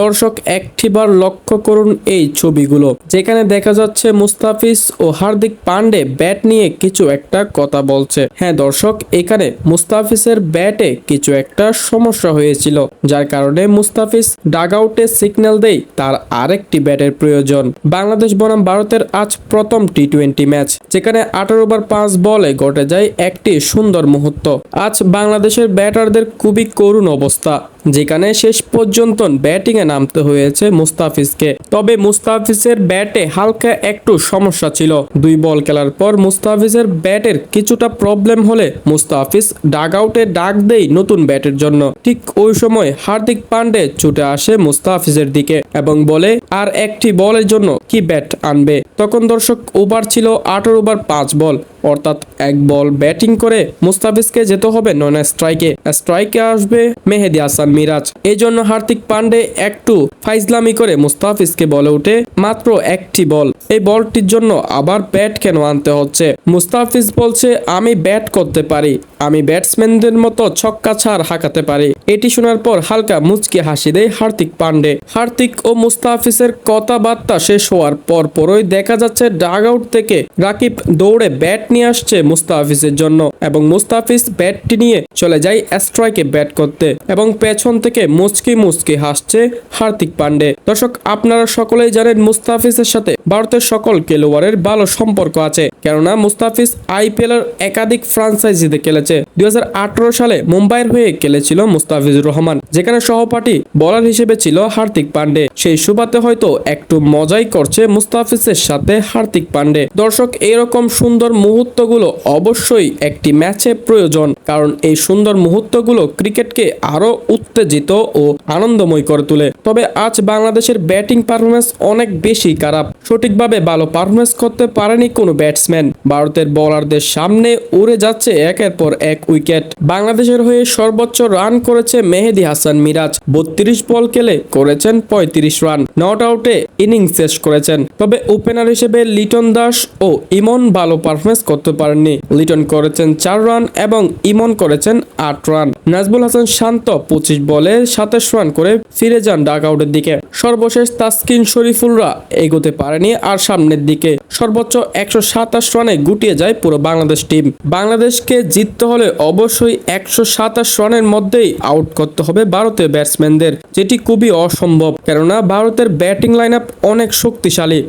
দর্শক একটিবার লক্ষ্য করুন এই ছবিগুলো। যেখানে দেখা যাচ্ছে মুস্তাফিজ ও হার্দিক পান্ডে ব্যাট নিয়ে কিছু একটা কথা বলছে। হ্যাঁ দর্শক, এখানে মুস্তাফিজের ব্যাটে কিছু একটা সমস্যা হয়েছিল, যার কারণে মুস্তাফিজ ডাগ আউটে সিগন্যাল দেয় তার আরেকটি ব্যাটের প্রয়োজন। বাংলাদেশ বনাম ভারতের আজ প্রথম টি টোয়েন্টি ম্যাচ, যেখানে আঠারো ওভার পাঁচ বলে ঘটে যায় একটি সুন্দর মুহূর্ত। আজ বাংলাদেশের ব্যাটারদের খুবই করুণ অবস্থা, যেখানে শেষ পর্যন্ত ব্যাটিংয়ে নামতে হয়েছে মুস্তাফিজকে। তবে মুস্তাফিজের ব্যাটে হালকা একটু সমস্যা ছিল। দুই বল খেলার পর মুস্তাফিজের ব্যাটের কিছুটা প্রবলেম হলে মুস্তাফিজ ডাগ আউটে ডাক দেই নতুন ব্যাটের জন্য। ঠিক ওই সময় হার্দিক পান্ডে ছুটে আসে মুস্তাফিজের দিকে এবং বলে, আর একটি বলের জন্য কি ব্যাট আনবে? তখন দর্শক ওভার ছিল আঠারো ওভার পাঁচ বল। অর্থাৎ এক বল ব্যাটিং করে মুস্তাফিজকে যেতে হবে নন স্ট্রাইকে। স্ট্রাইকে আসবে মেহেদি হাসান মিরাজ। এই জন্য হার্দিক পান্ডে একটু ফাইজলামি করে মুস্তাফিজকে বলে উঠে মাত্র একটি বল। এই বলটির জন্য আবার ব্যাট কেন আনতে হচ্ছে? মুস্তাফিজ বলছে, আমি ব্যাট করতে পারি। আমি ব্যাটসম্যানদের মতো ছক্কা ছাড় হাঁকাতে পারি। এটি শোনার পর হালকা মুচকি হাসি দেয় হার্দিক পান্ডে। হার্দিক ও মুস্তাফিজের কথাবার্তা শেষ হওয়ার পর পরই দেখা যাচ্ছে ডাগ আউট থেকে রাকিব দৌড়ে ব্যাট নিয়ে আসছে মুস্তাফিজের জন্য এবং মুস্তাফিজ ব্যাটটি নিয়ে চলে যায় স্ট্রাইকে ব্যাট করতে এবং পেছন থেকে মুচকি মুচকি হাসছে হার্দিক পান্ডে। দর্শক, আপনারা সকলেই জানেন মুস্তাফিজের সাথে ভারতের সকল খেলোয়াড়ের ভালো সম্পর্ক আছে, কেননা মুস্তাফিজ আইপিএল এর একাধিক ফ্রাঞ্চাইজিতে খেলেছে। দুই হাজার আঠারো সালে মুম্বাইয়ের হয়ে খেলেছিল মুস্তাফিজুর রহমান, যেখানে সহপাঠী বলার হিসেবে ছিল হার্দিক পান্ডে। সেই সুবাদে হয়তো একটু মজাই করছে মুস্তাফিজের সাথে। হার্দিক পান্ডে। দর্শক, এরকম সুন্দর মুহূর্তগুলো অবশ্যই একটি ম্যাচে প্রয়োজন, কারণ এই সুন্দর মুহূর্তগুলো ক্রিকেটকে আরও উত্তেজিত ও আনন্দময় করে তোলে। তবে আজ বাংলাদেশের ব্যাটিং পারফরমেন্স অনেক বেশি খারাপ। সঠিকভাবে ভালো পারফরমেন্স করতে পারেনি কোনো ব্যাটসম্যান। ভারতের বোলারদের সামনে উড়ে যাচ্ছে একের পর এক উইকেট। বাংলাদেশের হয়ে সর্বোচ্চ রান করেছে মেহেদি হাসান মিরাজ। বত্রিশ বল খেলে করেছেন পঁয়ত্রিশ রান। নট আউটে ইনিংস শেষ করেছেন। তবে ওপেনার হিসেবে লিটন দাস ও ইমন ভালো পারফরমেন্স করতে পারেননি। লিটন করেছেন চার রান এবং ইমন করেছেন আট রান নাজবুল হাসান শান্ত পঁচিশ বলে সাতাশ রান করে ফিরে যান ডাক আউটের দিকে। সর্বশেষ তাসকিন শরীফুলরা এগোতে পারেনি আর সামনের দিকে। সর্বোচ্চ একশো সাতাশ রানে গুটিয়ে যায় পুরো বাংলাদেশ টিম বাংলাদেশকে জিততে হলে অবশ্যই একশো সাতাশ রানের মধ্যেই আউট করতে হবে ভারতীয় ব্যাটসম্যানদের যেটি খুবই অসম্ভব। কেননা ভারতের ব্যাটিং লাইন অনেক শক্তিশালী।